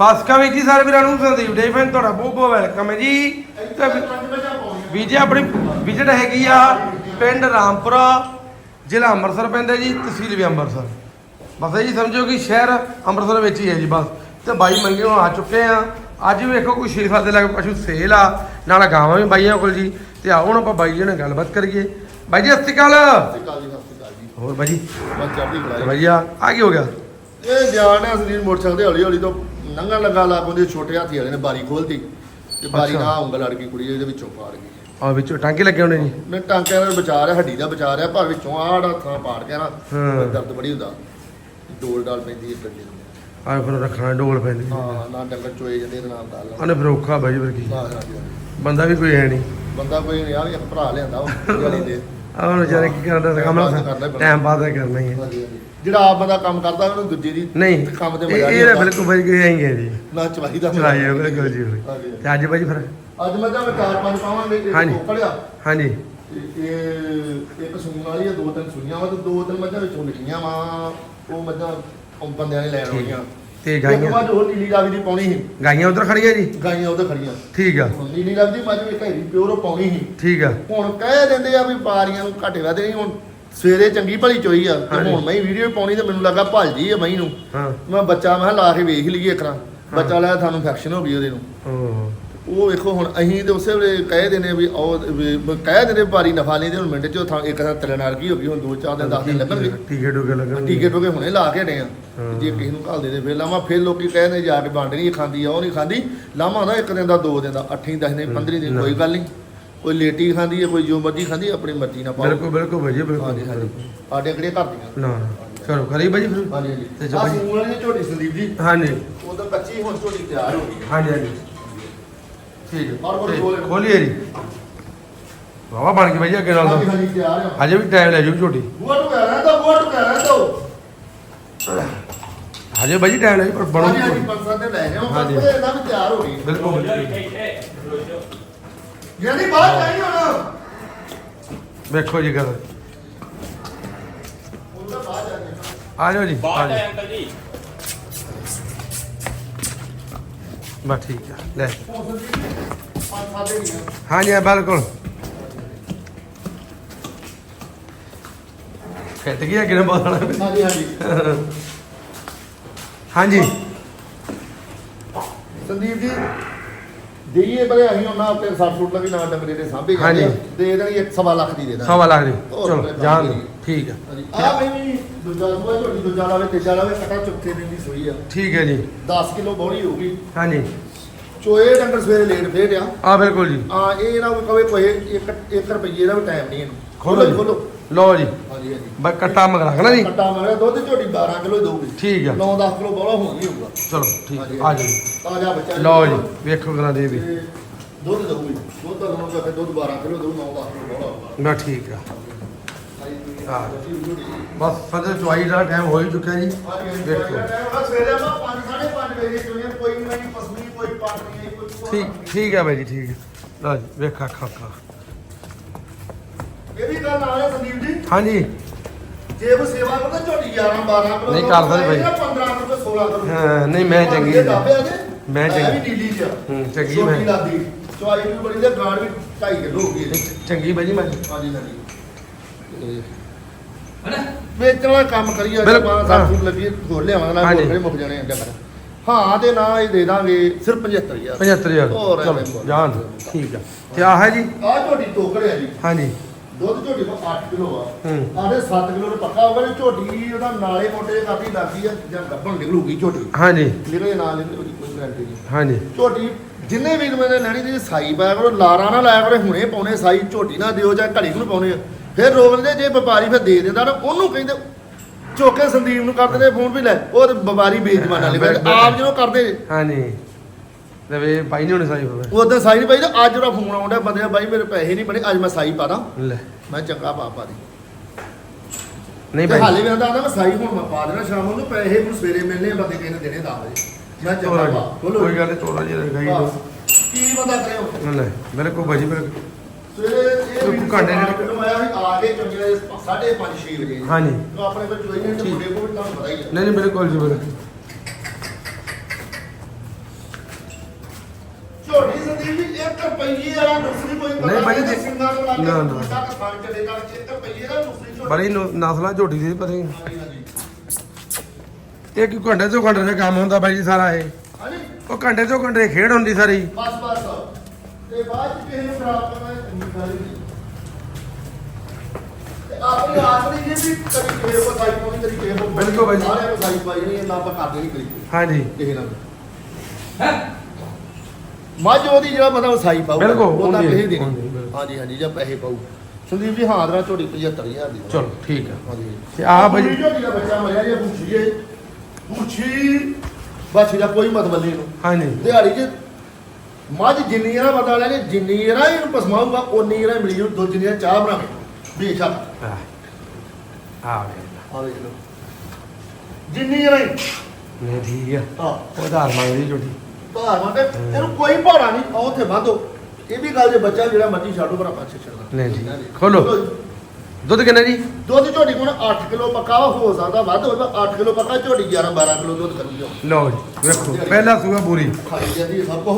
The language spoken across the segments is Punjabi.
ਸਾਸਕਾ ਵੀ ਜੀ ਸਾਰੇ ਵੀਰਾਂ ਨੂੰ ਸੰਦੀਪ ਡੇ ਫੈਨ ਤੁਹਾਡਾ ਬਹੁਤ ਬਹੁਤ ਵੈਲਕਮ ਹੈ ਜੀ। ਤੇ ਵੀ- ਵੀ ਜੀ ਆਪਣੀ ਵਿਜ਼ਿਟ ਹੈਗੀ ਆ ਪਿੰਡ ਰਾਮਪੁਰਾ ਜ਼ਿਲ੍ਹਾ ਅੰਮ੍ਰਿਤਸਰ ਪੈਂਦਾ ਜੀ ਤਹਿਸੀਲ ਵੀ ਅੰਮ੍ਰਿਤਸਰ। ਬਸ ਇਹ ਜੀ ਸਮਝੋ ਕਿ ਸ਼ਹਿਰ ਅੰਮ੍ਰਿਤਸਰ ਵਿੱਚ ਹੀ ਹੈ ਜੀ ਬਸ। ਤੇ ਬਾਈ ਮੰਗਿਓ ਆ ਚੁੱਕੇ ਆ। ਅੱਜ ਵੀ ਵੇਖੋ ਕੋਈ 6 ਦੇ ਲੱਗ ਪਸ਼ੂ ਸੇਲ ਆ ਨਾਲ ਗਾਵਾਂ ਵੀ ਬਾਈਆਂ ਕੋਲ ਜੀ। ਤੇ ਆਓ ਹੁਣ ਆਪਾਂ ਬਾਈ ਜੀ ਨਾਲ ਗੱਲਬਾਤ ਕਰੀਏ। ਬਾਈ ਜੀ ਸਤਿ ਸ਼੍ਰੀ ਅਕਾਲ। ਸਤਿ ਸ਼੍ਰੀ ਅਕਾਲ ਜੀ ਸਤਿ ਸ਼੍ਰੀ ਅਕਾਲ ਜੀ ਹੋਰ ਬਾਈ ਜੀ? ਬਸ ਚੜ੍ਹਦੀ ਕਲਾ ਜੀ। ਬਾਈ ਆ ਕੀ ਹੋ ਗਿਆ? ਇਹ ਜਾਣ ਹੈ ਸਰੀਰ ਮੋਟਰਸਾਈਕਲ ਦੇ ਹੌਲੀ ਹੌਲੀ ਤੋਂ ਨੰਗਣ ਲੱਗਾ ਲਾ ਉਹਦੇ ਛੋਟੇ ਹਾਥੀ ਵਾਲੇ ਨੇ ਬਾਰੀ ਖੋਲਤੀ ਤੇ ਬਾਰੀ। ਨਾਲ ਉਂਗਲ ਅੜ ਗਈ ਕੁੜੀ ਇਹਦੇ ਵਿੱਚੋਂ ਪਾੜ ਗਈ। ਆ ਵਿੱਚੋਂ ਟਾਂਕੇ ਲੱਗੇ ਹੋਣੇ ਜੀ? ਮੈਂ ਟਾਂਕਿਆਂ ਦਾ ਬਚਾ ਰਿਹਾ ਹੱਡੀ ਦਾ ਬਚਾ ਰਿਹਾ ਪਰ ਵਿੱਚੋਂ ਆੜਾ ਥਾਂ ਪਾੜ ਗਿਆ ਨਾ ਹਾਂ। ਦਰਦ ਬੜੀ ਹੁੰਦਾ। ਡੋਲ ਡਾਲ ਪੈਂਦੀ ਹੈ ਕੰਡੇ ਨੂੰ। ਆ ਫਿਰ ਰੱਖਣਾ ਡੋਲ ਪੈਂਦੀ ਹਾਂ। ਨਾ ਡੰਗਰ ਚੋਏ ਜਾਂਦੇ ਨਾਲ ਦਾਲ ਉਹਨੇ ਫਿਰ ਔਖਾ ਬਾਈ ਫਿਰ ਕੀ? ਹਾਂ। ਬੰਦਾ ਵੀ ਕੋਈ ਹੈ ਨਹੀਂ। ਬੰਦਾ ਕੋਈ ਨਹੀਂ ਆ ਵੀ ਇੱਕ ਭਰਾ ਲਿਆਂਦਾ ਉਹ ਗਲੀ ਦੇ। ਆ ਹੁਣ ਵਿਚਾਰੇ ਕੀ ਕਰਦਾ ਕੰਮ ਕਰਨਾ ਹੀ ਪੈਣਾ। ਟਾਈਮ ਪਾਸ ਤਾਂ ਕਰਨਾ ਹੀ ਹੈ। ਹਾਂਜੀ, ਹਾਂਜੀ। ਜਿਹੜਾ ਆਪ ਬੰਦਾ ਕੰਮ ਕਰਦਾ ਉਹਨੂੰ ਦੂਜੇ ਦੀ ਨਹੀਂ ਕੰਮ ਤੇ ਮਜ਼ਾ ਨਹੀਂ ਇਹ ਆਉਂਦਾ। ਬਿਲਕੁਲ ਬਾਈ ਕੋਈ ਆਏਗੇ ਜੀ। ਨਾ ਚਵਾਈ ਦਾ ਮਜ਼ਾ ਚਲਾਈਏ ਨਹੀਂ ਬਿਲਕੁਲ ਜੀ। ਹਾਂਜੀ। ਤੇ ਅੱਜ ਬਾਈ ਫਿਰ? ਅੱਜ ਮੈਂ ਤਾਂ ਚਾਰ ਪੰਜ ਪਾਵਾਂਗੇ ਇੱਕ ਹਾਂਜੀ। ਕੋਕੜਿਆ। ਹਾਂਜੀ। ਇਹ ਇੱਕ ਸੂਣ ਵਾਲੀ ਆ ਦੋ ਤਿੰਨ ਸੁਣੀਆਂ ਵਾ ਤੇ ਦੋ ਤਿੰਨ ਮੱਝਾਂ ਵਿੱਚੋਂ ਨਿਕਲੀਆਂ ਵਾ। ਉਹ ਮੱਝਾਂ ਉਹ ਬੰਦਿਆਂ ਨੇ ਲੈਣ ਠੀਕ। ਆਉਣੀਆਂ। ਤੇ ਇੱਕ ਗਾਈਆਂ ਮੱਝ ਹੋਰ ਨੀਲੀ ਰਾਵੀ ਦੀ ਪਾਉਣੀ ਸੀ। ਗਾਈਆਂ ਉਧਰ ਖੜੀਆਂ ਜੀ? ਗਾਈਆਂ ਉਹਦੇ ਖੜੀਆਂ। ਠੀਕ ਆ। ਹੁਣ ਨੀਲੀ ਰਾਵੀ ਦੀ ਮੱਝ ਵੀ ਘੇਰੀ ਪਿਓਰੋ ਪਾਉਣੀ ਸੀ। ਠੀਕ ਆ। ਹੁਣ ਕਹਿ ਦਿੰਦੇ ਆ ਵੀ ਪਾਰੀਆਂ ਨੂੰ ਘਾਟੇ ਵਾਦੇ ਨਹੀਂ ਹੁਣ। ਸਵੇਰੇ ਚੰਗੀ ਭਲੀ ਚੋਈ ਆ ਤੇ ਹਾਂਜੀ। ਹੁਣ ਮੈਂ ਵੀਡੀਓ ਪਾਉਣੀ ਤੇ ਮੈਨੂੰ ਲੱਗਾ ਭਲ ਜੀ ਆ ਮਈ ਨੂੰ। ਹਾਂ। ਮੈਂ ਬੱਚਾ ਮੈਂ ਕਿਹਾ ਲਾ ਕੇ ਵੇਖ ਲਈਏ ਇੱਕ ਵਾਰ। ਬੱਚਾ ਲਿਆ ਤੁਹਾਨੂੰ ਇਨਫੈਕਸ਼ਨ ਹੋ ਗਈ ਉਹਦੇ ਨੂੰ। ਉਹ ਉਹ ਵੇਖੋ ਹੁਣ ਅਸੀਂ ਤੇ ਉਸੇ ਵੇਲੇ ਕਹਿ ਦਿੰਦੇ ਵੀ ਉਹ ਵੀ ਕਹਿ ਦਿੰਦੇ ਭਾਰੀ ਨਫਾ ਲੈਂਦੇ ਹੁਣ ਮਿੰਟ ਚ ਉਹ ਥਾਂ ਇੱਕ ਥਾਂ ਤਲੇ ਨਾਲ ਕੀ ਹੋ ਗਈ ਹੁਣ ਦੋ ਚਾਰ ਦਿਨ 10 ਦਿਨ ਲੱਗਣਗੇ। ਟੀਕੇ ਟੂਕੇ ਲੱਗਣਗੇ। ਟੀਕੇ ਟੋਕੇ ਹੁਣੇ ਲਾ ਕੇ ਹਟੇ ਆ। ਹਾਂ। ਜੇ ਕਿਸੇ ਨੂੰ ਘੱਲ ਦੇ ਦੇ ਫਿਰ ਲਾਵਾਂ ਫਿਰ ਲੋਕੀ ਕਹਿੰਦੇ ਜਾ ਕੇ ਵੰਡ ਨਹੀਂ ਖਾਂਦੀ ਆ ਉਹ ਨਹੀਂ ਖਾਂਦੀ। ਲਾਵਾਂ ਹੁੰਦਾ ਇੱਕ ਦਿਨ ਦਾ ਦੋ ਦਿਨ ਦਾ 8 10 ਦਿਨ 15 ਦਿਨ ਕੋਈ ਗੱਲ ਨਹੀਂ। ਕੋਈ ਲੇਟੀ ਖਾਂਦੀ ਹੈ ਕੋਈ ਜੋ ਮਰਜ਼ੀ ਖਾਂਦੀ ਹੈ, ਆਪਣੀ ਮਰਜ਼ੀ ਨਾਲ ਪਾਓ। ਬਿਲਕੁਲ ਬਿਲਕੁਲ ਬਾਈ ਜੀ ਬਿਲਕੁਲ ਹਾਂਜੀ ਹਾਂਜੀ। ਸਾਡੇ ਕਿਹੜੇ ਘਰ ਦੀਆਂ? ਨਾ ਨਾ। ਕਰੋ ਕਰੀ ਬਾਈ ਜੀ ਫਿਰ। ਹਾਂਜੀ ਹਾਂਜੀ। ਤੇ ਆ ਜੋ ਸੂਣ ਵਾਲੀ ਝੋਟੀ ਸੰਦੀਪ ਜੀ? ਹਾਂਜੀ। ਉਦੋਂ ਕੱਚੀ ਹੁਣ ਝੋਟੀ ਤਿਆਰ ਹੋ ਗਈ ਹੈ। ਹਾਂਜੀ ਹਾਂਜੀ। ਠੀਕ ਔਰ ਹੈ ਬੋਲ- ਤੇ। ਖੋਲੀਏ ਜੀ। ਵਾਵਾ ਬਣ ਕੇ ਬਾਈ ਜੀ ਅੱਗੇ ਨਾਲ ਹਾਂਜੀ ਤਾਂ। ਹਾਂਜੀ ਤਿਆਰ ਆ। ਹਜੇ ਵੀ ਟਾਈਮ ਲੈ ਜੂ ਝੋਟੀ। ਬੂਆ ਟੁਕਾ ਰਹਿ ਤਾ ਬੂਆ ਟੁਕਾ ਰਹਿ ਤਾ ਹਜੇ ਬਾਈ ਜੀ ਟਾਈਮ ਲੈ ਜੂ ਪਰ ਬਣੂ ਹਾਂਜੀ ਹਾਂਜੀ ਪੰਜ ਸੱਤ ਦਿਨ ਲੈ ਜਾਓ ਹਾਂਜੀ। ਇਹਦਾ ਵੀ ਤਿਆਰ ਹੋ ਗਈ। ਬਿਲਕੁਲ। ਬਿਲਕੁਲ। ਯਾਨੀ ਬਾਹਰ ਚਾਹੀਏ ਹੁਣ। ਵੇਖੋ ਜੀ ਗੱਲ। ਆ ਜਾਓ ਜੀ ਆ ਜਾਓ। ਅੰਕਲ ਜੀ। ਬਸ ਠੀਕ ਆ ਲੈ। ਪੰਜ ਸੱਤ ਦਿਨ ਹੀ ਆ ਹਾਂਜੀ ਹਾਂ, ਬਿਲਕੁਲ। ਖੇਤ ਗਿਆ ਕਿਨੇ ਬੋਲਣਾ ਹਾਂਜੀ ਹਾਂਜੀ। ਹਾਂਜੀ। ਸੰਦੀਪ ਜੀ ਦੇਈਏ ਬਲੇ ਅਸੀਂ ਉਹਨਾਂ ਆਪਣੇ 60 ਫੁੱਟ ਦਾ ਵੀ ਨਾ ਡੰਗਰੇ ਦੇ ਸਾਂਭੇ। ਹਾਂਜੀ। ਦੇ ਦੇਣੀ ਇੱਕ ਸਵਾ ਲੱਖ ਦੀ ਦੇ ਦਾਂਗੇ ਸਵਾ ਲੱਖ ਦੀ। ਹੋਰ ਚਲੋ ਜਾਣ ਦਿਓ। ਠੀਕ ਆ। ਆ ਬਈ ਦੂਜਾ ਸੂਆ ਝੋਟੀ ਦੂਜਾ ਲਾਵੇ ਤੀਜਾ ਲਾਵੇ ਕਟਾ ਚੌਥੇ ਦਿਨ ਦੀ ਸੂਈ ਆ। ਠੀਕ ਹੈ ਜੀ। 10 ਕਿਲੋ ਬੋਲੀ ਹੋਊਗੀ। ਹਾਂਜੀ। ਚੋਏ ਡੰਗਰ ਸਵੇਰੇ ਲੇਟ ਫੇਰ ਆ। ਆ ਬਿਲਕੁਲ ਜੀ। ਆ ਇਹ ਨਾ ਕੋਈ ਕਵੇ ਕੋਈ 1 1 ਰੁਪਏ ਦਾ ਵੀ ਟਾਈਮ ਨਹੀਂ ਇਹਨੂੰ। ਖੋਲੋ ਜੀ। ਖੋਲੋ। ਲਓ ਜੀ। ਹਾਂਜੀ ਹਾਂਜੀ ਬਸ ਕੱਟਾ ਮਗ ਰੱਖਣਾ ਜੀ। ਕੱਟਾ ਮਗਰ ਦੁੱਧ ਝੋਟੀ 12 ਕਿਲੋ ਦਊਗੀ। ਠੀਕ ਆ। 9-10 ਕਿਲੋ ਬੋਲਾ ਹੋਣੀ ਹੋਊਗਾ। ਚਲੋ ਠੀਕ ਆ। ਜਾਓ ਤਾਜ਼ਾ ਬੱਚਾ ਲਓ ਜੀ ਵੇਖੋ ਕਰਾਂ ਦੇ ਵੀ ਤੇ ਦੁੱਧ ਦਊਗੀ। ਦੁੱਧ ਦਾ ਤੁਹਾਨੂੰ ਕਹਿੰਦੇ ਦੁੱਧ 12 ਕਿਲੋ ਦਊ 9-10 ਕਿਲੋ ਬੋਲਾ ਹੋਊਗਾ। ਬਸ ਠੀਕ ਆ। ਹਾਂ। ਬਸ ਫਜਰ ਚੁਆਈ ਦਾ ਟਾਈਮ ਹੋ ਹੀ ਚੁੱਕਿਆ ਜੀ। ਹਾਂਜੀ, ਸਵੇਰੇ ਆਪਾਂ 5:30 ਵਜੇ ਚੋਈਆਂ ਕੋਈ ਨਹੀਂ ਪਸਮੀ ਕੋਈ ਪਾਟ ਨਹੀਂ ਕੋਈ ਠੀਕ। ਠੀਕ ਹੈ ਬਾਈ ਜੀ ਠੀਕ ਹੈ ਲਓ ਜੀ ਵੇਖਾ ਖਾ ਖਾ ਇਹ ਵੀ ਗੱਲ ਨਾਲ ਹੈ ਸੰਦੀਪ ਜੀ? ਹਾਂਜੀ। ਜੇ ਕੋਈ ਸੇਵਾ ਕਰਦਾ ਝੋਟੀ 11 12 ਕਿਲੋ ਨਹੀਂ ਕਰ ਸਕਦੇ ਬਾਈ। 15 ਕਿਲੋ 16 ਕਿਲੋ ਹਾਂ, ਨਹੀਂ, ਮੈਂ ਚੰਗੀ ਜੇ? ਮੈਂ ਚੰਗੀ। ਵੀ ਨੀਲੀ ਚ ਹੂੰ, ਚੰਗੀ ਮੈਂ। ਲਾਦੀ। ਚਵਾਈ ਵੀ ਬੜੀ ਤੇ ਗਾੜ ਵੀ 2.5 ਕਿਲੋ ਹੋ ਗਈ ਇਹਦੀ। ਨਹੀਂ, ਚੰਗੀ ਬਾਈ ਜੀ ਮੈਂ। ਹਾਂਜੀ ਹਾਂਜੀ। ਵੇਚਣ ਵਾਲਾ ਕੰਮ ਕਰੀਏ ਬਿਲਕੁਲ, ਆਪਾਂ ਹਾਂ। ਲੱਗੀ ਹੋਰ ਲਿਆਵਾਂਗੇ ਨਾ ਹਾਂਜੀ। ਹੋਰ ਮੁੱਕ ਜਾਣੇ ਆ ਡੰਗਰ ਹਾਂ ਤੇ ਨਾ ਇਹ ਦੇ ਦਾਂਗੇ ਸਿਰਫ 75000 75000 ਹੋਰ ਐਵੇਂ ਬੋਲ। ਦਿਓ। ਠੀਕ ਆ। ਤੇ ਆਹ ਹੈ ਜੀ। ਆ ਝੋਟੀ ਟੋਕੜਿਆ ਜੀ। ਹਾਂਜੀ। ਦੁੱਧ ਝੋਟੀ ਕੋਲ 8 ਕਿਲੋ ਆ। ਹੂੰ। ਆਦੇ 7 ਕਿਲੋ ਦਾ ਪੱਕਾ ਹੋਗਾ ਜੇ ਝੋਟੀ ਉਹਦਾ ਨਾਲੇ ਮੋਟੇ ਕਾਫੀ ਲੱਗਦੀ ਆ ਜਾਂ ਗੱਭਣ ਨਿਕਲੂਗੀ ਝੋਟੀ। ਹਾਂਜੀ। ਨਿਕਲੇ ਨਾਲ ਨਿਕਲੇ ਉਹਦੀ ਕੋਈ ਗਾਰੰਟੀ ਨਹੀਂ। ਹਾਂਜੀ। ਝੋਟੀ ਜਿੰਨੇ ਵੀ ਮੈਨੇ ਲੈਣੀ ਦੀ ਸਾਈ ਪਾਇਆ ਕਰੋ ਲਾਰਾ ਨਾ ਲਾਇਆ ਕਰੋ ਹੁਣੇ ਪਾਉਣੇ ਸਾਈ ਝੋਟੀ ਨਾ ਦਿਓ ਜਾਂ ਘੜੀ ਨੂੰ ਪਾਉਣੇ ਫਿਰ ਰੋਕ ਜੇ ਵਪਾਰੀ ਫਿਰ ਦੇ ਦਿੰਦਾ ਨਾ ਉਹਨੂੰ ਕਹਿੰਦੇ ਚੋਕੇ ਸੰਦੀਪ ਨੂੰ ਕਰਦੇ ਨੇ ਫੋਨ ਵੀ ਲੈ ਉਹ ਤੇ ਵਪਾਰੀ ਬੇਜਮਾਨ ਵਾਲੇ ਆਪ ਜਦੋਂ ਕਰਦੇ ਹਾਂਜੀ। ਤੇ ਵੇ ਭਾਈ ਨੇ ਹੁਣ ਸਾਈ ਹੋਵੇ ਉਦੋਂ ਸਾਈ ਨਹੀਂ ਪਾਈ ਤੇ ਅੱਜ ਜਿਹੜਾ ਫੋਨ ਆਉਂਦਾ ਬੰਦੇ ਦਾ ਬਾਈ ਮੇਰੇ ਪੈਸੇ ਨਹੀਂ ਬਣੇ ਅੱਜ ਮੈਂ ਸਾਈ ਪਾ ਦਾਂ ਲੈ। ਮੈਂ ਚੰਗਾ ਪਾ ਪਾ ਦੀ। ਨਹੀਂ ਤੇ ਭਾਈ ਹਾਲੇ ਵੀ ਆਂਦਾ ਆਂਦਾ ਮੈਂ ਸਾਈ ਹੁਣ ਮੈਂ ਪਾ ਦੇਣਾ ਸ਼ਾਮ ਨੂੰ ਪੈਸੇ ਮੈਨੂੰ ਸਵੇਰੇ ਮਿਲਨੇ ਆ ਬੰਦੇ ਕਿਸੇ ਨੇ ਦੇਣੇ 10 ਵਜੇ। ਮੈਂ ਚੰਗਾ ਪਾ ਬੋਲੋ। ਕੋਈ ਗੱਲ ਨਹੀਂ ਚੋਰਾ ਜੀ ਰਖਾਈ ਬਸ। ਕੀ ਬੰਦਾ ਕਰੇ ਹੁਣ? ਲੈ ਬਿਲਕੁਲ ਭਾਈ ਜੀ ਬਿਲਕੁਲ ਸਵੇਰੇ ਇਹ ਤੂੰ ਵੀ ਘੰਟੇ ਦੇ- ਮੈਨੂੰ ਆਇਆ ਵੀ ਆ ਕੇ ਚੰਗੇ 5:30 6 ਵਜੇ। ਹਾਂਜੀ। ਤੂੰ ਆਪਣੇ ਕੋਲ ਚੋਈ ਨੇ ਤੇ। ਮੁੰਡੇ ਕੋਲ ਵੀ ਤੁਹਾਨੂੰ ਪਤਾ ਹੀ ਹੈ ਨਹੀਂ ਨਹੀਂ ਬਿਲਕੁਲ ਜੀ ਬਿਲਕੁਲ ਵਾਲਾ ਨਹੀਂ ਕੋਈ ਪਤਾ ਨਹੀਂ ਬਾਈ ਜੀ, ਇਹਦੇ ਸਿੰਘਾਂ ਤੋਂ ਲਾ ਕੇ ਨਾ, ਨਾ। ਤੱਕ ਦਾ ਝੋਟੀ। ਬੜੀ ਨੁ- ਨਸਲਾਂ ਝੋਟੀ ਦੀ ਪਤਾ ਨਹੀਂ। ਹਾਂਜੀ ਹਾਂਜੀ ਇੱਕ ਘੰਟੇ ਤੋਂ ਘੰਟੇ ਦਾ ਕੰਮ ਹੁੰਦਾ ਬਾਈ ਜੀ ਸਾਰਾ ਇਹ? ਹਾਂਜੀ। ਉਹ ਘੰਟੇ ਤੋਂ ਘੰਟੇ ਖੇਡ ਹੁੰਦੀ ਸਾਰੀ। ਬਸ ਬਸ। ਤੇ ਬਾਅਦ ਚ ਕਿਸੇ ਨੂੰ ਖਰਾਬ ਕਰਨਾ ਇਹ ਚੰਗੀ ਗੱਲ ਨਹੀਂ। ਤੇ ਆਪਣੀ ਆਖਰੀ ਜੇ ਵੀ ਕਰੀ ਕਿਸੇ ਕੋ ਸਾਈ ਪਾਉਣੀ ਕਰੀ ਕਿਸੇ ਕੋ ਬਿਲਕੁਲ ਬਾਈ ਜੀ। ਸਾਰਿਆਂ ਨੂੰ ਸਾਈ ਪਾਈ ਨਹੀਂ ਇੰਨਾ ਆਪਾਂ ਕਰਦੇ ਨਹੀਂ ਕਰੀ ਹਾਂਜੀ। ਕਿਸੇ ਨਾਲ। ਮੱਝ ਉਹਦੀ ਜਿਹੜਾ ਮਤਲਬ ਸਾਈ ਪਾਊ ਬਿਲਕੁਲ, ਉਹਦਾ ਹੁੰਦੀ ਹੈ, ਪੈਸੇ ਦੇਣੇ ਹੁੰਦੀ ਹੈ, ਬਿਲਕੁਲ। ਹਾਂਜੀ ਹਾਂਜੀ ਜਾਂ ਪੈਸੇ ਪਾਊ। ਸੰਦੀਪ ਜੀ ਹਾਂ ਦਰਾ ਝੋਟੀ 75000 ਦੀ। ਚਲੋ ਠੀਕ ਆ ਹਾਂਜੀ। ਤੇ ਆਹ ਬਾਈ ਜੀ- ਝੋਟੀ ਦਾ ਬੱਚਾ ਮਰਿਆ ਜੇ ਪੁੱਛੀਏ। ਪੁੱਛੀ ਬਾਛੀ ਦਾ ਕੋਈ ਮਤਲਬ ਨਹੀਂ ਇਹਨੂੰ। ਹਾਂਜੀ। ਦਿਹਾੜੀ 'ਚ ਮੱਝ ਜਿੰਨੀ ਇਹਦਾ ਪਤਾ ਲੈ ਨੇ ਜਿੰਨੀ ਇਹਦਾ ਇਹਨੂੰ ਪਸਮਾਊਗਾ ਉਨੀ ਇਹਦਾ ਮਿਲੀ ਜੂ ਦੋ ਜਿੰਨੀਆਂ ਚਾਹ ਬਣਾਵੇ। ਬੇਸ਼ੱਕ। ਆ ਆ ਵੇਖ ਆ ਵੇਖ ਲਓ। ਜਿੰਨੀ ਇਹਦਾ ਹੀ। ਨਹੀਂ ਠੀਕ ਆ ਹਾਂ। ਉਹ ਆਧਾਰ ਮੰਗਦੀ ਝੋਟੀ ਧਾਰ ਮੰਗੇ ਇਹਨੂੰ ਕੋਈ ਭਾੜਾ ਨਹੀਂ ਆ ਉੱਥੇ ਬੰਦੋ ਇਹ ਵੀ ਗੱਲ ਜੇ ਬੱਚਾ ਜਿਹੜਾ ਮਰਜ਼ੀ ਛੱਡੋ ਪਰ ਆਪਾਂ ਛੱਡਣਾ ਨਹੀਂ ਠੀਕ ਖੋਲੋ। ਦੁੱਧ। ਕਿੰਨਾ ਜੀ? ਦੁੱਧ ਝੋਟੀ ਕੋਲ 8 ਕਿਲੋ ਪੱਕਾ ਹੋ ਸਕਦਾ ਵੱਧ ਹੋਵੇ 8 ਕਿਲੋ ਪੱਕਾ ਝੋਟੀ 11 12 ਕਿਲੋ ਦੁੱਧ ਕਰੂਗੀ। ਲਓ ਜੀ ਵੇਖੋ ਪਹਿਲਾ ਸੂਆ ਪੂਰੀ ਖਾਈ ਜਾਂਦੀ ਸਭ ਕੁਝ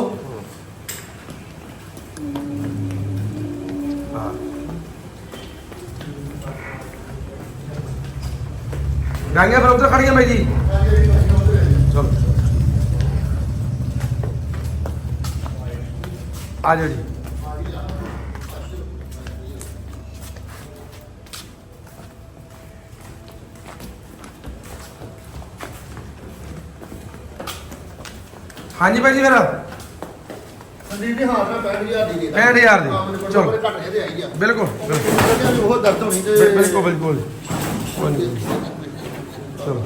ਗਾਂਗੀਆਂ ਫਿਰ ਉੱਧਰ ਖੜੀਆਂ ਬਾਈ ਜੀ। ਆ ਜਾਓ ਜੀ। ਹਾਂਜੀ ਬਾਈ ਜੀ ਫਿਰ। ਸੰਦੀਪ ਜੀ ਹਾਂ ਮੈਂ 65000 ਦੀ ਦੇ ਦਾਂ। 65,000 ਦੀ। ਚਲੋ। ਘੱਟ ਤੇ ਆਈ ਆ। ਬਿਲਕੁਲ ਬਿਲਕੁਲ। ਉਹ ਦਰਦ ਹੋਣੀ ਤੇ ਬਿਲ- ਬਿਲਕੁਲ ਬਿਲਕੁਲ। ਚਲੋ।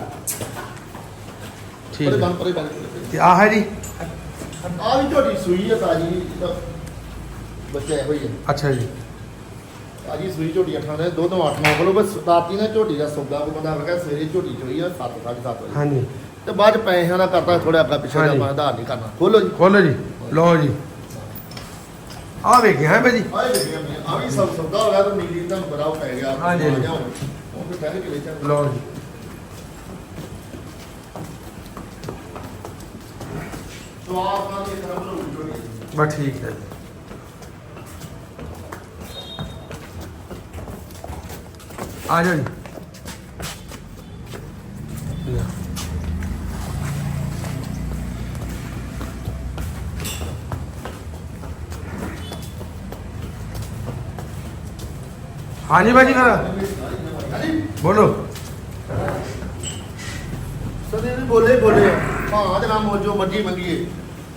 ਠੀਕ ਤੇ ਆਹ ਹੈ ਜੀ। ਆ ਵੀ ਝੋਟੀ ਸੂਈ ਹੈ ਤਾਜੀ ਬੱਚਾ ਇਹੋ ਹੀ ਅੱਛਾ ਜੀ। ਤਾਜੀ ਸੂਈ ਝੋਟੀ ਅੱਠਾਂ ਦੇ ਦੁੱਧ 8 9 ਕਿਲੋ ਬਸ ਰਾਤੀ ਨਾ ਝੋਟੀ ਦਾ ਸੌਦਾ ਕੋ ਬੰਦਾ ਲਗਾ ਸਵੇਰੇ ਝੋਟੀ ਚੋਈ ਆ 7 7:30 ਵਜੇ। ਹਾਂਜੀ। ਤੇ ਬਾਅਦ ਚ ਪੈਸਿਆਂ ਦਾ ਕਰਦਾ ਥੋੜਾ ਅੱਗਾ ਪਿੱਛੇ ਦਾ ਹਾਂਜੀ। ਆਧਾਰ ਨਹੀਂ ਕਰਨਾ। ਖੋਲੋ ਜੀ। ਖੋਲੋ ਜੀ। ਲਓ ਜੀ। ਆਹ ਵੇਖਿਆ ਹੈ ਭਾਜੀ? ਆਏ ਦੇਖਿਆ ਮੈਂ ਆ ਵੀ ਸਭ ਸੌਦਾ ਹੋ ਗਿਆ ਤਾਂ ਨੀਲੀ ਤੁਹਾਨੂੰ ਬੜਾ ਉਹ ਪੈ ਗਿਆ। ਹਾਂਜੀ, ਹਾਂਜੀ। ਉਹ ਫਿਰ ਪਹਿਲੇ ਕਿਲੇ ਚ ਲਓ ਜੀ। ਸਵਾਦ ਨਾਲ ਇਹ ਤਰ੍ਹਾਂ ਬਣਾਉਣੀ ਝੋਟੀ ਬਸ ਠੀਕ ਹੈ ਆ ਜਾਓ ਜੀ। ਲੈ। ਹਾਂਜੀ ਭਾਜੀ ਫਿਰ। ਹਾਂਜੀ ਬੋਲੋ ਸਦੇ ਵੀ ਬੋਲੇ ਬੋਲੇ। ਹਾਂ ਤੇ ਨਾਮ ਜੋ ਮਰਜ਼ੀ ਮੰਗੀਏ।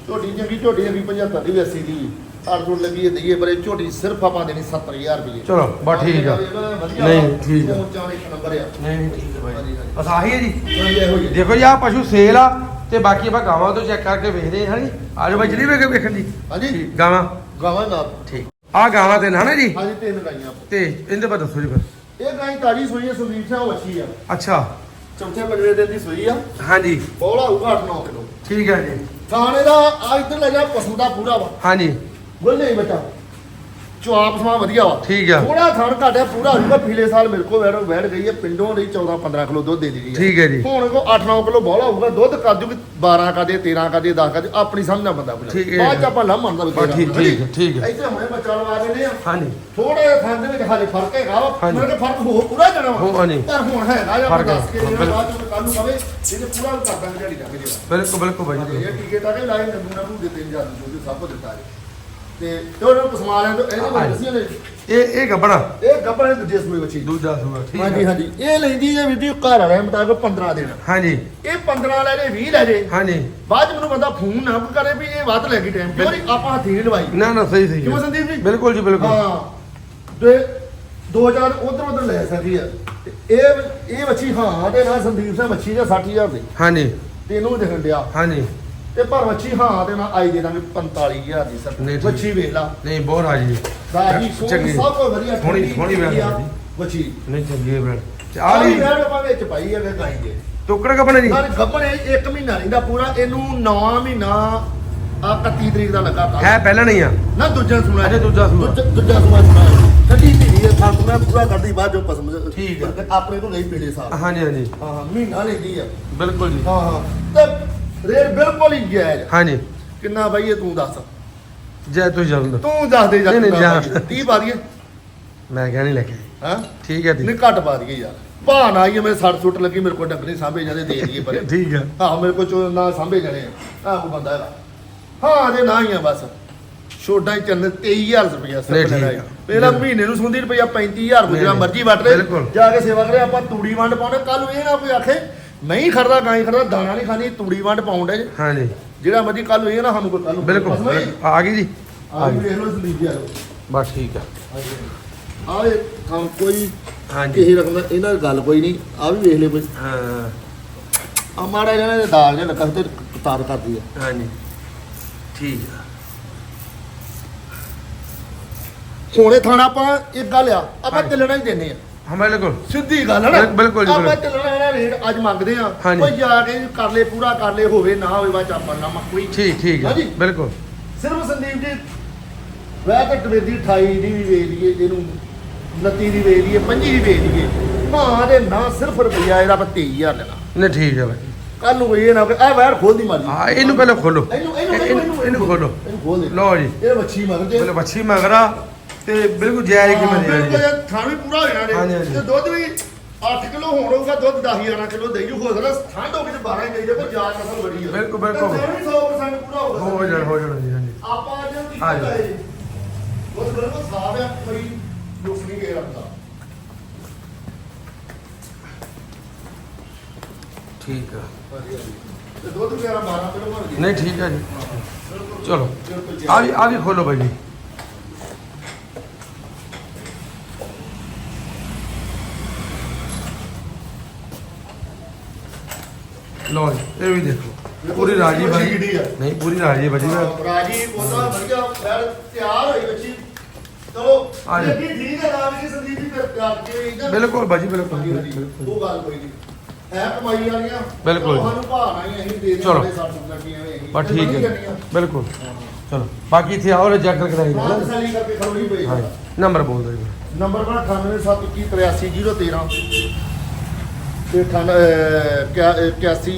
ਝੋਟੀ ਚੰਗੀ ਝੋਟੀ ਹੈਗੀ 75 ਦੀ ਵੀ 80 ਦੀ। ਹਰ ਤੋਂ ਲੱਗੀ ਹੈ ਦਈਏ ਪਰ ਇਹ ਝੋਟੀ ਸਿਰਫ ਆਪਾਂ ਦੇਣੀ 70000 ਰੁਪਏ ਚਲੋ, ਬਸ ਠੀਕ ਆ। ਨਹੀਂ, ਠੀਕ ਆ। ਨੰਬਰ ਆ। ਨਹੀਂ ਠੀਕ ਹੈ ਹਾਂਜੀ, ਹਾਂਜੀ। ਬਸ ਆਹੀ ਹੈ ਜੀ। ਦੇਖੋ ਜੀ ਆ ਪਸ਼ੂ ਸੇਲ ਆ ਤੇ ਬਾਕੀ ਆਪਾਂ ਗਾਵਾਂ ਤੋਂ ਚੈੱਕ ਕਰਕੇ ਵੇਖਦੇ ਹਾਂ ਜੀ। ਆਜੋ ਬਾਈ ਜਲੀ ਵੇਖ ਵੇਖਣ ਦੀ ਹਾਂਜੀ। ਗਾਵਾਂ। ਗਾਵਾਂ ਨਾਲ ਠੀਕ। ਆ ਗਾਵਾਂ ਤੇ ਨਾ ਨਾ ਜੀ? ਹਾਂਜੀ ਤਿੰਨ ਗਾਈਆਂ। ਤੇ ਇਹਦੇ ਬਾਰੇ ਦੱਸੋ ਜੀ ਫਿਰ। ਇਹ ਗਾਈ ਤਾਜੀ ਸੂਈ ਹੈ ਸਿੰਘ ਉਹ ਅੱਛੀ ਆ। ਅੱਛਾ। ਚੌਥੇ ਪੰਜਵੇਂ ਦਿਨ ਦੀ ਸੂਈ ਆ। ਹਾਂਜੀ। ਬੋਲਾ ਹੋਊਗਾ 8-9 ਕਿਲੋ। ਠੀਕ ਹੈ ਜੀ। ਥਾਣੇ ਦਾ ਆ ਇੱਧਰ ਲੈ ਜਾ ਪਸ਼ੂ ਦਾ ਪੂਰਾ ਵਾ। ਹਾਂਜੀ। ਬੋਲੇ ਨਹੀਂ ਬੱਚਾ ਚੁਆਪ ਸਮਾ ਵਧੀਆ ਵਾ। ਠੀਕ ਆ। ਥੋੜਾ ਥਣ ਘਾਟਿਆ ਪੂਰਾ ਹੋਊਗਾ ਪਿਛਲੇ ਸਾਲ ਮੇਰੇ ਕੋਲ ਵੈੜ ਵੈੜ ਗਈ ਹੈ ਪਿੰਡੋਂ ਲਈ 14 15 ਕਿਲੋ ਦੁੱਧ ਦੇ ਦਿੱਤੀ ਠੀਕ ਹੈ ਜੀ। ਹੁਣ ਕੋ 8-9 ਕਿਲੋ ਬੋਲਾ ਹੋਊਗਾ ਦੁੱਧ ਕਰ ਜੂਗੀ 12 ਕਦੇ 13 ਕਦੇ 10 ਕਦੇ ਆਪਣੀ ਸਮਝ ਨਾਲ ਬੰਦਾ ਬੁਲਾ ਠੀਕ ਹੈ। ਬਾਅਦ ਚ ਆਪਾਂ ਲਾ ਮੰਨਦਾ ਬਸ ਠੀਕ- ਠੀਕ ਹੈ, ਠੀਕ ਹੈ। ਇੱਥੇ ਹੁਣੇ ਬੱਚਾ ਲਵਾ ਦੇਣੇ ਆ। ਹਾਂਜੀ। ਥੋੜੇ ਜਿਹਾ ਥਣ ਦੇ ਵਿੱਚ ਹਾਲੇ ਫ਼ਰਕ ਹੈਗਾ ਵਾ ਹਾਂਜੀ। ਮੇਰੇ ਕੋਲ ਫ਼ਰਕ ਹੋ ਪੂਰਾ ਜਾਣਾ ਹੋ, ਵਾ ਹਾਂਜੀ। ਪਰ ਹੁਣ ਹੈਗਾ ਜਾਂ ਫ਼ਰਕ ਹੈ, ਦੱਸ ਕੇ ਬਿਲਕੁਲ। ਬਾਅਦ ਚ ਕੱਲ ਨੂੰ ਕਵੇ ਇਹਨੇ ਪੂਰਾ ਕਰ ਦਾਂਗੇ ਝੜੀ ਜਾਂਗੇ ਜੀ ਬਿਲਕੁਲ ਬਿਲਕੁਲ ਬਾਈ ਜੀ ਇਹ ਟਿਕਟ ਆ ਕੇ ਲਾਏ ਨਮੂਨਾ ਨੂੰ ਦਿੱਤੇ ਜਾਂ ਜੋ ਸਭ ਕੁਝ ਦਿੱਤਾ ਹੈ ਤੇ ਤੇ ਉਹਨਾਂ ਨੂੰ ਪਸਮਾ ਲੈਣ ਤੋਂ ਇਹਦੇ ਬਾਰੇ ਦੱਸਿਆ ਨੇ। ਇਹ ਇਹ ਗੱਬਣਾ। ਇਹ ਗੱਬਰ ਦੂਜੇ ਸੂਏ ਬੱਚੀ ਦੂਜਾ ਸੂਆ ਠੀਕ ਹਾਂਜੀ ਹੈ ਹਾਂਜੀ। ਇਹ ਲੈਂਦੀ ਹੈ ਵੀਡੀਓ ਘਰ ਵਾਲਿਆਂ ਮੁਤਾਬਕ 15 ਦਿਨ। ਹਾਂਜੀ। ਇਹ 15 ਲੈ ਜੇ 20 ਲੈ ਜੇ। ਹਾਂਜੀ। ਬਾਅਦ ਚ ਮੈਨੂੰ ਬੰਦਾ ਫੋਨ ਨਾ ਕਰੇ ਵੀ ਇਹ ਵੱਧ ਲੈ ਗਈ ਟਾਈਮ ਕਿਉਂ ਨਹੀਂ? ਆਪਾਂ ਹੱਥੀਂ ਨਹੀਂ ਲਵਾਈ। ਨਾ ਨਾ ਸਹੀ ਸਹੀ। ਕਿਉਂ ਹੈ। ਸੰਦੀਪ ਜੀ? ਬਿਲਕੁਲ ਜੀ ਬਿਲਕੁਲ। ਹਾਂ। ਤੇ ਦੋ ਚਾਰ ਉਧਰ ਉਧਰ ਲੈ ਸਕਦੀ ਆ। ਤੇ ਇਹ ਇਹ ਬੱਚੀ ਹਾਂ ਤੇ ਨਾ ਸੰਦੀਪ ਸਿੰਘ ਬੱਚੀ ਦਾ 60000 ਦੀ। ਹਾਂਜੀ। ਤੈਨੂੰ ਦਿਖਣ ਡਿਆ। ਹਾਂਜੀ। ਤੇ ਪਰ ਬੱਚੀ ਹਾਂ ਤੇ ਨਾ ਆਈ ਦੇ ਦਾਂਗੇ 45000 ਦੀ ਸਰ। ਨਹੀਂ, ਠੀਕ। ਬੱਚੀ ਵੇਖ ਲਾ। ਨਹੀਂ ਬਹੁਤ ਰਾਜੀ ਰਾਜੀ ਚੰਗੀ। ਸਭ ਤੋਂ ਵਧੀਆ ਸੋਹਣੀ- ਠੰਡੀ ਆ ਆ ਬੱਚੀ ਨਹੀਂ ਚੰਗੀ ਹੈ ਬ੍ਰੈਡ। ਤੇ ਆ ਆ ਵੀ ਲਈ ਵੈਣ ਆਪਾਂ ਵਿੱਚ ਪਾਈ ਹੈ ਗਾਈ ਦੇ। ਟੋਕੜਾ ਕੱਪਣੇ ਜੀ? ਨਾਲ ਗੱਭਣੇ ਇੱਕ ਮਹੀਨਾ ਰਹਿੰਦਾ ਪੂਰਾ ਇਹਨੂੰ 9 ਮਹੀਨਾ ਆ 31 ਤਰੀਕ ਦਾ ਲੱਗਾ ਤਾਂ। ਹੈ ਪਹਿਲਾਂ ਨਹੀਂ ਆ? ਨਾ ਦੂਜਾ ਸੁਣਾ। ਅੱਛਾ, ਦੂਜਾ ਸੂਆ। ਦੂਜਾ- ਸੁਣਾ ਸੁਣਾ। ਕੱਢੀ ਧੀਰੀ ਇਹ ਥਾਂ ਮੈਂ ਪੂਰਾ ਕਰਦੀ ਬਾਅਦ ਜੋ ਪਸੰਦ ਠੀਕ ਆ। ਆਪਣੇ ਤੋਂ ਲਈ ਪੀਲੇ ਸਾਲ। ਹਾਂਜੀ ਹਾਂਜੀ। ਹਾਂ ਹਾਂ ਮਹੀਨਾ ਲੈਂਦੀ ਆ। ਬਿਲਕੁਲ ਜੀ। ਹਾਂ ਹਾਂ। ਤੇ ਰੇਟ ਬਿਲਕੁਲ ਹੀ ਜਾਇਜ਼ ਹਾਂਜੀ। ਕਿੰਨਾ ਬਾਈ ਇਹ ਤੂੰ ਦੱਸ। ਜੈ ਤੁਸੀਂ ਜਲਦ ਤੂੰ। ਦੱਸ ਦੇ ਨਹੀਂ, ਨਹੀਂ, ਜਾ ਜਾ। 30 ਪਾ ਦਈਏ। ਮੈਂ ਕਹਿ ਨਹੀਂ ਲੈ ਕੇ ਹਾਂ? ਠੀਕ ਹੈ ਜੀ। ਨਹੀਂ ਘੱਟ ਪਾ ਦਈਏ ਯਾਰ। ਭਾ ਨਾ ਆਈਏ ਮੇਰੇ ਸੱਟ ਸੁੱਟ ਲੱਗੀ ਮੇਰੇ ਕੋਲ ਡੰਗਰੀ ਸਾਂਭੇ ਜਾਂਦੇ ਦੇ ਦਈਏ ਪਰੇ। ਠੀਕ ਹੈ ਹਾਂ ਮੇਰੇ ਕੋਲ ਚੋ ਨਾ ਸਾਂਭੇ ਜਾਣੇ ਆ। ਆਹ ਬੰਦਾ ਹੈਗਾ। ਹਾਂ ਜੇ ਨਾ ਹੀ ਆ ਬਸ। ਛੋਟਾ ਹੀ ਚੱਲ 23000 ਰੁਪਇਆ ਨਹੀਂ, ਠੀਕ ਆ। ਪਹਿਲਾਂ। ਮਹੀਨੇ ਨੂੰ ਸੁੰਦੀ ਰੁਪਇਆ 35000 ਨਹੀਂ, ਨਹੀਂ। ਮਰਜ਼ੀ ਵਟ ਲੈ ਬਿਲਕੁਲ। ਜਾ ਕੇ ਸੇਵਾ ਕਰੇ ਆਪਾਂ ਤੂੜੀ ਵੰਡ ਪਾਉਣੇ। ਕੱਲ ਨੂੰ ਇਹ ਨਾ ਕੋਈ ਆਖੇ ਨਹੀਂ ਖੜਦਾ ਗਾਂ ਹੀ ਖੜਦਾ ਦਾਣਾ ਨਹੀਂ ਖਾਣੀ ਤੂੜੀ ਵੰਡ ਪਾਉਂਦੇ ਹਾਂਜੀ। ਜਿਹੜਾ ਮਰਜ਼ੀ ਕੱਲ ਇਹ ਨਾ ਸਾਨੂੰ ਕੋਈ ਕੱਲ ਬਿਲਕੁਲ। ਆ ਗਈ ਜੀ? ਆ ਵੀ ਵੇਖ ਲਓ ਆ ਲਓ ਬਸ ਠੀਕ ਆ। ਇਹ ਥਾਂ ਕੋਈ ਹਾਂਜੀ। ਕਿਸੇ ਰਕਮ ਇਹਨਾਂ ਦੀ ਗੱਲ ਕੋਈ ਨਹੀਂ। ਆ ਵੀ ਵੇਖ ਲਿਓ ਕੋਈ। ਹਾਂ। ਆ ਮਾੜਾ ਇਹਨਾਂ ਦੇ ਦਾਲ ਜਿਹਾ ਲੱਗਾ ਤੇ ਕਤਾਰ ਕਰਦੀ ਆ। ਹਾਂਜੀ। ਠੀਕ ਹੈ ਹੁਣੇ ਥਾਣਾ ਆਪਾਂ ਇੱਕ ਗੱਲ ਆ ਆਪਾਂ। ਚੱਲਣਾ ਹੀ ਦਿੰਦੇ ਆ। ਹਾਂ ਬਿਲਕੁਲ। ਸਿੱਧੀ ਗੱਲ ਹੈ ਨਾ? ਬਿਲ- ਬਿਲਕੁਲ ਜੀ, ਆਪਾਂ ਬਿਲਕੁਲ। ਚੱਲਣਾ ਇਹਦਾ ਰੇਟ ਅੱਜ ਮੰਗਦੇ ਆ ਹਾਂਜੀ। ਕੋਈ ਜਾ ਕੇ ਕਰ ਲੈ ਪੂਰਾ ਕਰ ਲੈ ਹੋਵੇ ਨਾ ਹੋਵੇ ਬਾਅਦ ਚ ਆਪਾਂ ਨਾ ਮ- ਕੋਈ ਠੀਕ ਠੀਕ ਹੈ। ਹਾਂਜੀ। ਬਿਲਕੁਲ। ਸਿਰਫ ਸੰਦੀਪ ਜੀ ਵੈ ਤਾਂ ਟਵੇਦੀ 28 ਦੀ ਵੀ ਵੇਚ ਲਈਏ ਇਹਨੂੰ 29 ਦੀ ਵੇਚ ਲਈਏ 25 ਦੀ ਵੇਚ ਲਈਏ। ਹਾਂ ਦੇ ਨਾ ਸਿਰਫ ਰੁਪਈਆ ਇਹਦਾ ਆਪਾਂ 23000 ਲੈਣਾ ਨਹੀਂ ਠੀਕ ਹੈ ਬਾਈ। ਕੱਲ ਨੂੰ ਇਹ ਨਾ ਆ ਵੈਰ ਖੋਲ ਦੀ ਮਰਜ਼ੀ ਹਾਂ ਇਹਨੂੰ ਪਹਿਲਾਂ ਖੋਲੋ ਇਹਨੂੰ ਇਹਨੂੰ ਇਹਨੂੰ ਖੋਲੋ ਇਹਨੂੰ ਖੋਲ ਦੇ। ਲਓ ਜੀ। ਇਹ ਮੱਛੀ ਮਗਦੇ ਪਹਿਲਾਂ ਮੱਛੀ ਮਗਰਾ ਤੇ ਬਿਲਕੁਲ ਜਾਇਜ਼ ਕਿਵੇਂ ਦੇ ਬਿਲਕੁਲ ਜੀ ਇਹ ਥਾਂ ਵੀ ਪੂਰਾ ਹੋ ਜਾਣਾ ਹਾਂਜੀ, ਨੇ ਹਾਂਜੀ। ਤੇ ਦੁੱਧ ਵੀ 8 ਕਿਲੋ ਹੋਣ ਹੋਊਗਾ ਦੁੱਧ 10 11 ਕਿਲੋ ਦੇਈ ਜੂ ਹੋ ਸਕਦਾ ਠੰਡ ਹੋ ਕੇ ਤੇ 12 ਹੀ ਦੇਈ ਜਾਵੇ ਜਾਨ ਨਸਲ ਬੜੀ ਹੈ ਬਿਲਕੁਲ, ਬਿਲਕੁਲ। ਤੇ ਫਿਰ ਵੀ 100% ਪੂਰਾ ਹੋਊਗਾ ਹੋ ਜਾਣ ਹੋ ਜਾਣ ਜੀ ਹਾਂਜੀ। ਆਪਾਂ ਅੱਜ ਕੀ ਹਾਂਜੀ। ਹੈ ਉਹ ਬਿਲਕੁਲ ਸਾਫ਼ ਹੈ ਕੋਈ ਦੁੱਖ ਨਹੀਂ ਗਿਆ ਰੱਖਦਾ ਠੀਕ ਹੈ ਤੇ ਦੁੱਧ ਵਗੈਰਾ 12 ਕਿਲੋ ਬਣ ਗਿਆ ਨਹੀਂ ਠੀਕ ਹੈ ਜੀ। ਬਿਲਕੁਲ। ਚਲੋ। ਬਿਲਕੁਲ ਆ ਵੀ ਆ ਵੀ ਖੋਲੋ ਬਾਈ ਜੀ। ਲਓ ਜੀ ਇਹ ਵੀ ਦੇਖੋ ਪੂਰੀ ਰਾਜੀ ਬਾਈ ਨਹੀਂ ਪੂਰੀ ਰਾਜੀ ਬਾਜੀ ਦਾ ਰਾਜੀ ਉਹਦਾ ਵਧੀਆ ਫਿਰ ਤਿਆਰ ਹੋਈ ਬੱਚੀ। ਚਲੋ ਆ ਜੀ। ਠੀਕ ਹੈ ਰਾਮ ਜੀ ਸੰਦੀਪ ਜੀ ਫਿਰ ਤਿਆਰ ਕੇ ਇੱਧਰ ਬਿਲਕੁਲ ਬਾਜੀ ਬਿਲਕੁਲ ਹਾਂਜੀ, ਹਾਂਜੀ, ਬਿਲਕੁਲ। ਉਹ ਗੱਲ ਕੋਈ ਨਹੀਂ। ਹੈ ਕਮਾਈ ਵਾਲੀਆਂ। ਬਿਲਕੁਲ। ਚਲੋ ਸਾਨੂੰ ਭਾਅ ਨਹੀਂ ਅਸੀਂ ਦੇ ਚਲੋ। 60 ਲੱਗੀਆਂ ਨੇ ਅਸੀਂ। ਬਸ ਤੇ ਠੀਕ ਵਧੀਆ ਹੈ ਗੱਡੀਆਂ। ਬਿਲਕੁਲ। ਚਲੋ ਬਾਕੀ ਇੱਥੇ ਆਓ ਚੈੱਕ ਕਰਾਈ ਮਾਲ ਜਾਓ ਤਸੱਲੀ ਕਰਕੇ ਖੜੋਣੀ ਪਈ ਹਾਂ ਨੰਬਰ ਬੋਲ ਦਿਓ ਜੀ। ਨੰਬਰ ਬਣਾ 9871833013 ਤੇ 81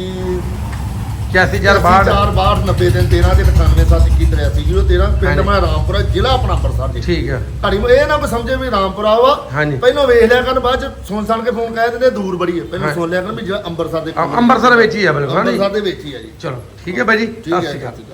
81062 492 ਦਿਨ 13 ਤੇ 9871833013 ਪਿੰਡ। ਮੈਂ ਰਾਮਪੁਰਾ ਜ਼ਿਲ੍ਹਾ ਆਪਣਾ ਅੰਮ੍ਰਿਤਸਰ ਜੀ। ਠੀਕ ਹੈ ਘੜੀ ਇਹ ਨਾ ਸਮਝੇ ਵੀ ਰਾਮਪੁਰਾ ਵਾ। ਪਹਿਲਾਂ ਵੇਖ ਲਿਆ ਕਰਨ ਬਾਅਦ ਚ ਸੁਣ ਸੁਣ ਕੇ ਫੋਨ ਕਹਿ ਦਿੰਦੇ ਦੂਰ ਬੜੀ ਹੈ ਪਹਿਲਾਂ। ਸੁਣ ਲਿਆ ਕਰਨ ਵੀ ਜਿਹੜਾ ਅੰਮ੍ਰਿਤਸਰ ਦੇ ਅੰਮ੍ਰਿਤਸਰ ਵਿੱਚ ਹੀ ਆ ਬਿਲਕੁਲ ਅੰਮ੍ਰਿਤਸਰ ਦੇ ਵਿੱਚ ਹੀ ਆ ਜੀ। ਚਲੋ ਠੀਕ ਹੈ ਬਾਈ ਜੀ ਸਤਿ ਸ਼੍ਰੀ ਅਕਾਲ।